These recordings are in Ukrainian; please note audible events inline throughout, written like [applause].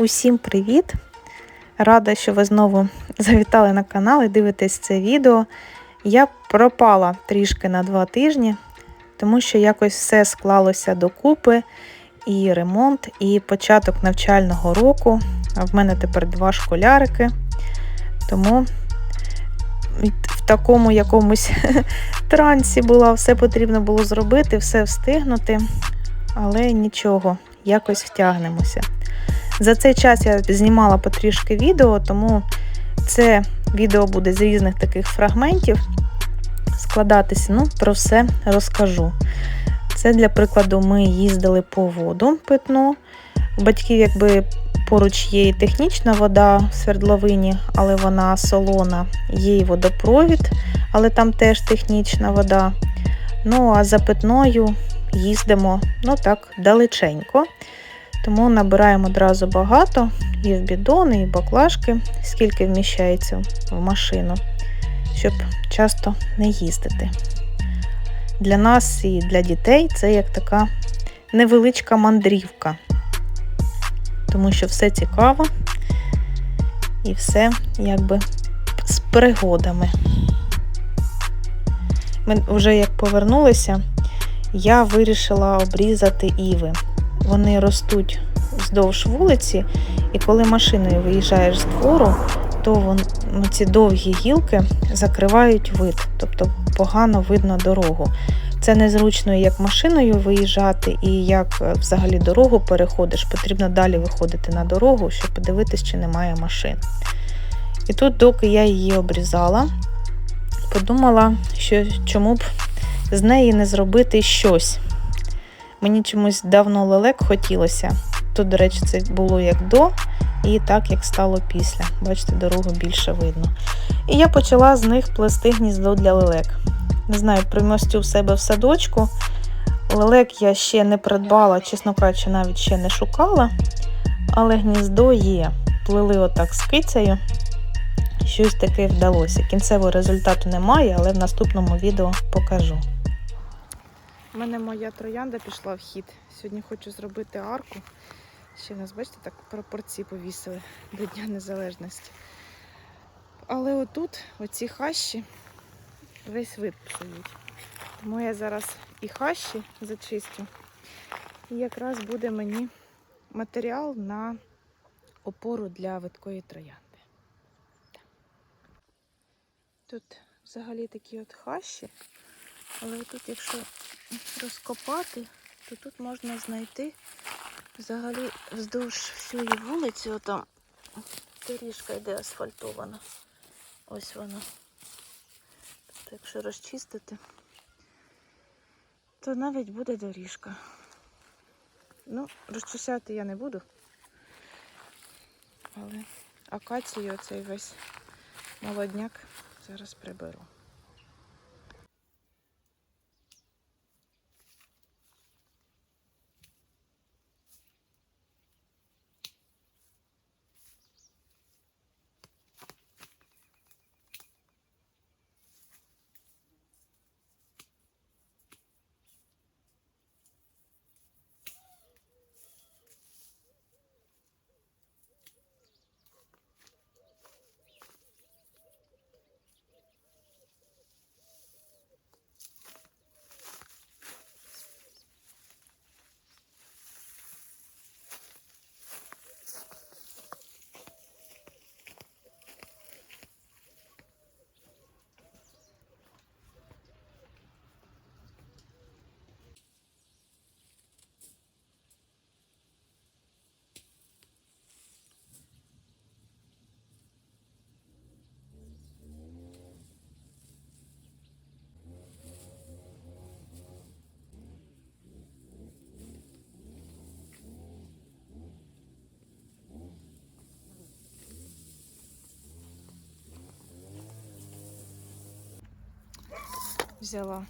Усім привіт! Рада, що ви знову [laughs] завітали на канал і дивитесь це відео. Я пропала трішки на два тижні, тому що якось все склалося докупи, і ремонт, і початок навчального року. В мене тепер два школярики. Тому в такому якомусь [laughs] трансі була, все потрібно було зробити, все встигнути, але нічого, якось втягнемося. За цей час я знімала потрішки відео, тому це відео буде з різних таких фрагментів складатися. Ну, про все розкажу. Це для прикладу, ми їздили по воду питну. У батьків, якби поруч є і технічна вода в свердловині, але вона солона, є і водопровід, але там теж технічна вода. Ну, а за питною їздимо ну так, далеченько. Тому набираємо одразу багато, і в бідони, і в баклажки, скільки вміщається в машину, щоб часто не їздити. Для нас і для дітей це як така невеличка мандрівка, тому що все цікаво і все якби з пригодами. Ми вже як повернулися, я вирішила обрізати іви вони ростуть вздовж вулиці, і коли машиною виїжджаєш з двору, то вон, ну, ці довгі гілки закривають вид, тобто погано видно дорогу. Це незручно як машиною виїжджати, і як е, взагалі дорогу переходиш. Потрібно далі виходити на дорогу, щоб подивитись, чи немає машин. І тут, доки я її обрізала, подумала, що чому б з неї не зробити щось. Мені чомусь давно лелек хотілося. Тут, до речі, це було як до, і так, як стало після. Бачите, дорогу більше видно. І я почала з них плести гніздо для лелек. Не знаю, примостю в себе в садочку. Лелек я ще не придбала, чесно кажучи, навіть ще не шукала. Але гніздо є. Плели отак з кицею. Щось таке вдалося. Кінцевого результату немає, але в наступному відео покажу. У мене моя троянда пішла в хід. Сьогодні хочу зробити арку. Ще в нас, бачите, так пропорції повісили до Дня Незалежності. Але отут, оці хащі, весь вид псують. Тому я зараз і хащі зачистю. І якраз буде мені матеріал на опору для видкої троянди. Тут взагалі такі от хащі, але тут, якщо розкопати, то тут можна знайти взагалі вздовж всієї вулиці, отам доріжка йде асфальтована. Ось вона. Тобто, якщо розчистити, то навіть буде доріжка. Ну, розчищати я не буду. Але акацію оцей весь молодняк зараз приберу. Взяла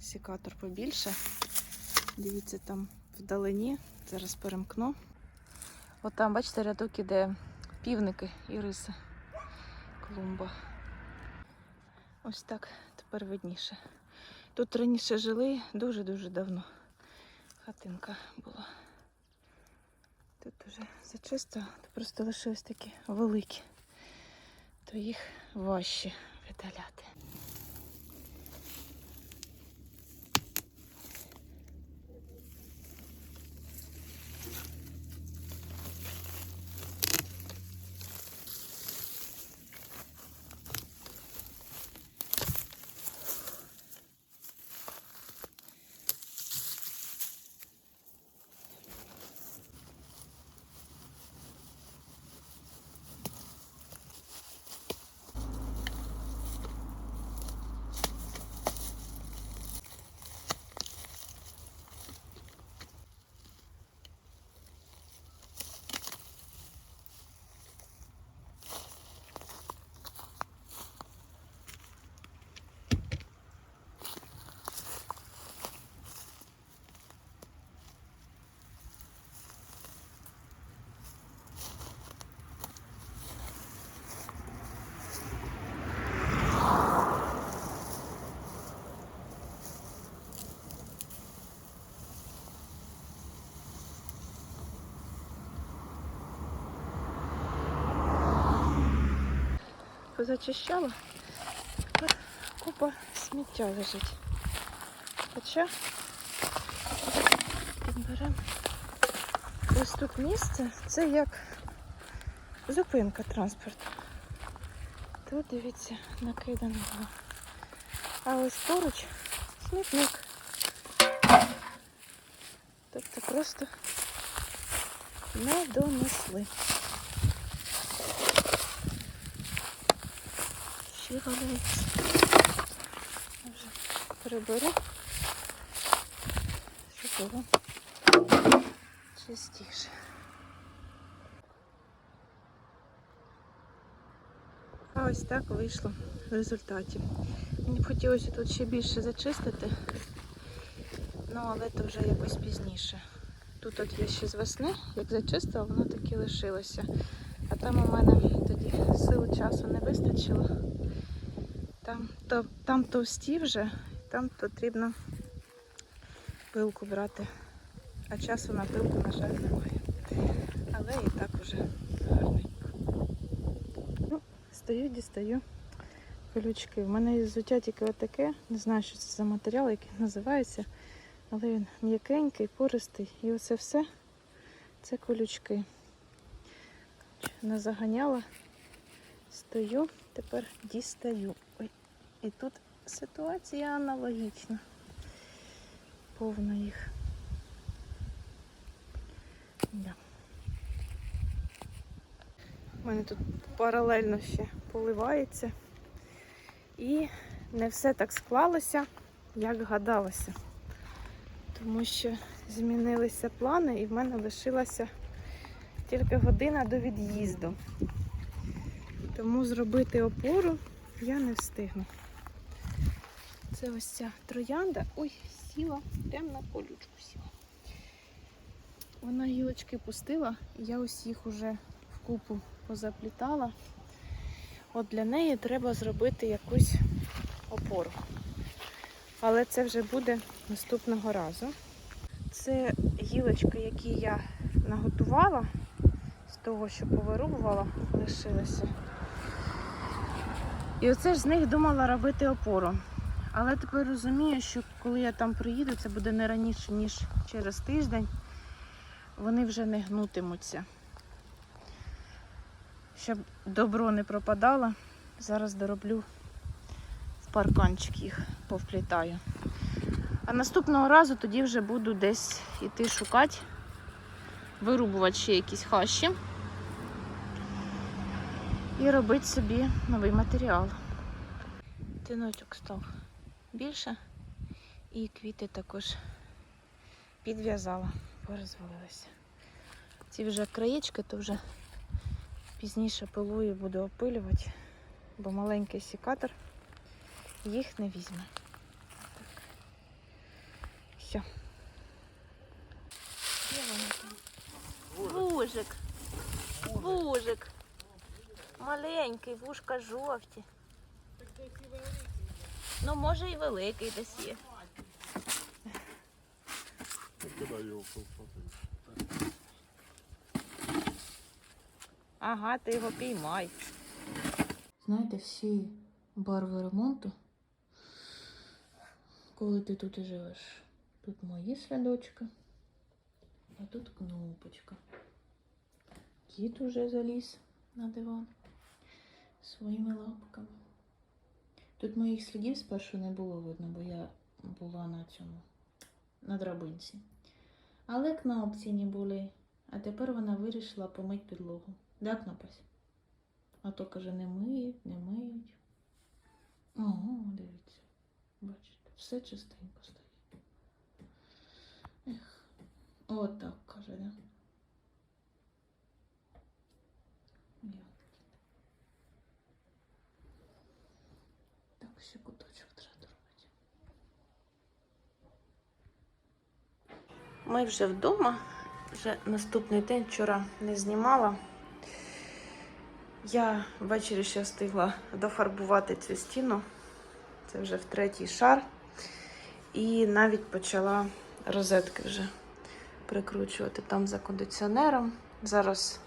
секатор побільше. Дивіться, там вдалині. Зараз перемкну. От там, бачите, рядок іде півники і риси. Клумба. Ось так тепер видніше. Тут раніше жили дуже-дуже давно. Хатинка була. Тут уже зачисто, то просто лишились такі великі, то їх важче видаляти. Позачищала. Тепер купа сміття лежить. Хоча підберемо ось тут місце, це як зупинка транспорту. Тут, дивіться, накидано було. А ось поруч смітник. Тобто просто не донесли. Ще валяється. Я Вже приберу, щоб було чистіше. А ось так вийшло в результаті. Мені б хотілося тут ще більше зачистити, ну але то вже якось пізніше. Тут от я ще з весни, як зачистила, воно таки лишилося. А там у мене тоді сил часу не вистачило. Там, то, там товсті вже, там потрібно пилку брати. А часу на пилку, на жаль, немає. Але і так уже гарненько. Ну, стою, дістаю колючки. В мене взуття тільки отаке. Не знаю, що це за матеріал, який називається. Але він м'якенький, пористий. І оце все це колючки. Не заганяла. Стою, тепер дістаю. І тут ситуація аналогічна. Повно їх. Да. У мене тут паралельно ще поливається. І не все так склалося, як гадалося. Тому що змінилися плани і в мене лишилася тільки година до від'їзду. Тому зробити опору я не встигну. Це ось ця троянда. Ой, сіла, прямо на колючку сіла. Вона гілочки пустила, і я ось їх уже вкупу позаплітала. От для неї треба зробити якусь опору. Але це вже буде наступного разу. Це гілочки, які я наготувала з того, що повирубувала, лишилося. І оце ж з них думала робити опору. Але тепер розумію, що коли я там приїду, це буде не раніше, ніж через тиждень, вони вже не гнутимуться. Щоб добро не пропадало, зараз дороблю в парканчик їх повплітаю. А наступного разу тоді вже буду десь іти шукати, вирубувати ще якісь хащі і робити собі новий матеріал. Тиночок став більше і квіти також підв'язала, порозвалилися. Ці вже краєчки, то вже пізніше пилою буду опилювати, бо маленький сікатор їх не візьме. Все. Там? Вужик. Вужик. Маленький, вушка жовті. Ну, може і великий десь є. Ага, ти його піймай. Знаєте, всі барви ремонту, коли ти тут і живеш. Тут мої слідочки, а тут кнопочка. Кіт уже заліз на диван своїми лапками. Тут моїх слідів спершу не було видно, бо я була на цьому, на драбинці. Але кнопці не були. А тепер вона вирішила помити підлогу. Да, кнопась? А то каже, не миють, не миють. Ого, дивіться. Бачите, все чистенько стоїть. Ех, отак каже, да? Як? Так, ще куточок треба доробити. Ми вже вдома. Вже наступний день вчора не знімала. Я ввечері ще встигла дофарбувати цю стіну. Це вже в третій шар. І навіть почала розетки вже прикручувати там за кондиціонером. Зараз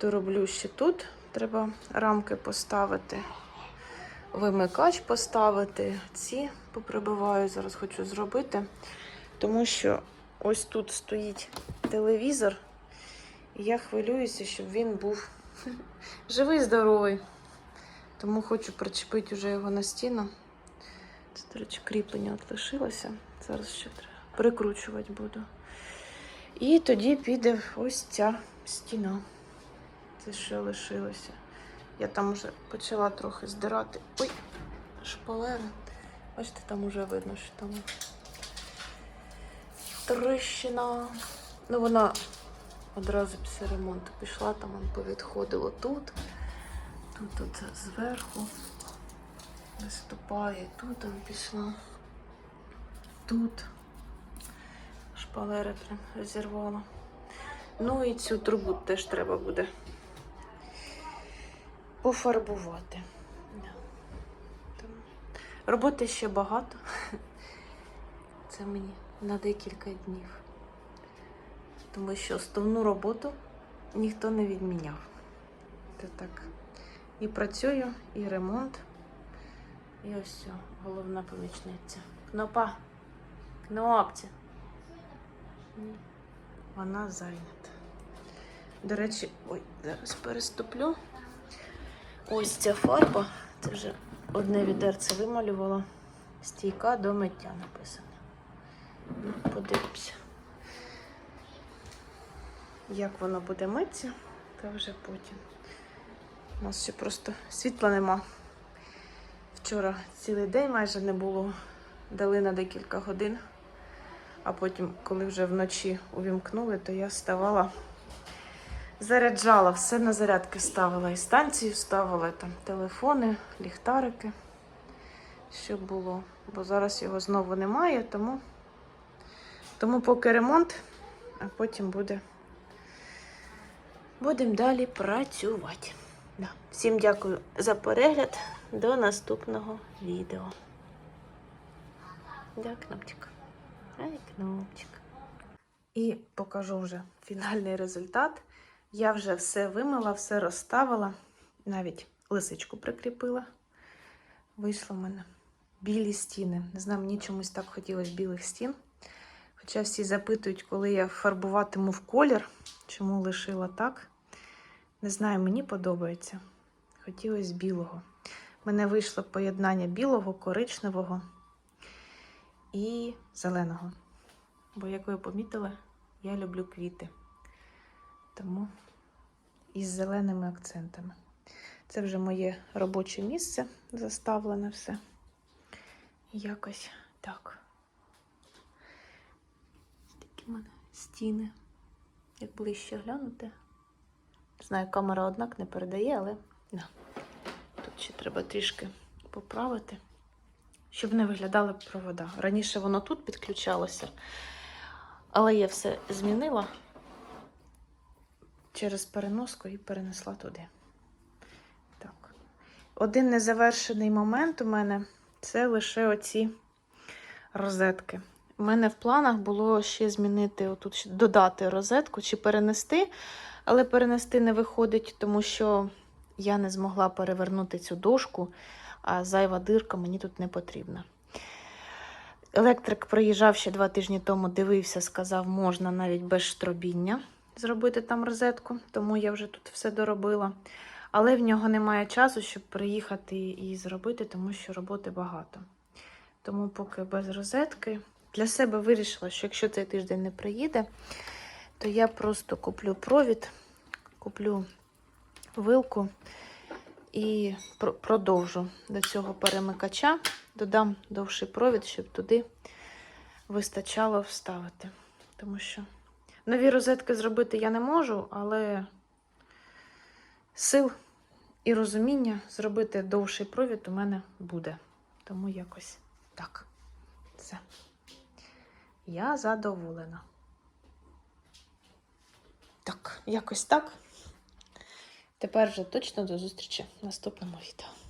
дороблю ще тут. Треба рамки поставити, вимикач поставити. Ці поприбиваю, зараз хочу зробити. Тому що ось тут стоїть телевізор, і я хвилююся, щоб він був [laughs] живий, здоровий. Тому хочу причепити вже його на стіну. Це, до речі, кріплення от лишилося. Зараз ще треба прикручувати буду. І тоді піде ось ця стіна. Це що лишилося. Я там вже почала трохи здирати. Ой, шпалери. Бачите, там вже видно, що там тріщина. Ну, вона одразу після ремонту пішла, там он повідходило тут. Тут от зверху виступає, тут он пішла. Тут шпалери прям розірвала. Ну і цю трубу теж треба буде пофарбувати. Роботи ще багато. [laughs] Це мені на декілька днів. Тому що основну роботу ніхто не відміняв. Це так. І працюю, і ремонт. І ось все, головна помічниця. Кнопа. Кнопці. Вона зайнята. До речі, ой, зараз переступлю. Ось ця фарба. Це вже одне відерце вималювала. Стійка до миття написано. Подивимося. Як воно буде митися, то вже потім. У нас ще просто світла нема. Вчора цілий день майже не було. Дали на декілька годин. А потім, коли вже вночі увімкнули, то я вставала, заряджала, все на зарядки ставила. І станцію ставила, там телефони, ліхтарики, щоб було. Бо зараз його знову немає, тому, тому поки ремонт, а потім буде. Будемо далі працювати. Да. Всім дякую за перегляд. До наступного відео. Да, кнопчик. Ай, кнопчик. І покажу вже фінальний результат. Я вже все вимила, все розставила. Навіть лисичку прикріпила. Вийшло в мене білі стіни. Не знаю, мені чомусь так хотілося білих стін. Хоча всі запитують, коли я фарбуватиму в колір, чому лишила так. Не знаю, мені подобається. Хотілося білого. У мене вийшло поєднання білого, коричневого і зеленого. Бо, як ви помітили, я люблю квіти. Тому із зеленими акцентами. Це вже моє робоче місце заставлене все. Якось так. В мене стіни. Як ближче глянути. Знаю, камера однак не передає, але да. тут ще треба трішки поправити, щоб не виглядали провода. Раніше воно тут підключалося, але я все змінила через переноску і перенесла туди. Так. Один незавершений момент у мене це лише оці розетки. У мене в планах було ще змінити, отут додати розетку чи перенести але перенести не виходить, тому що я не змогла перевернути цю дошку, а зайва дирка мені тут не потрібна. Електрик приїжджав ще два тижні тому, дивився, сказав, можна навіть без штробіння зробити там розетку, тому я вже тут все доробила. Але в нього немає часу, щоб приїхати і зробити, тому що роботи багато. Тому поки без розетки. Для себе вирішила, що якщо цей тиждень не приїде, то я просто куплю провід, куплю вилку і пр- продовжу до цього перемикача, додам довший провід, щоб туди вистачало вставити. Тому що нові розетки зробити я не можу, але сил і розуміння зробити довший провід у мене буде. Тому якось так. Все. Я задоволена. Так, якось так. Тепер вже точно до зустрічі в наступному відео.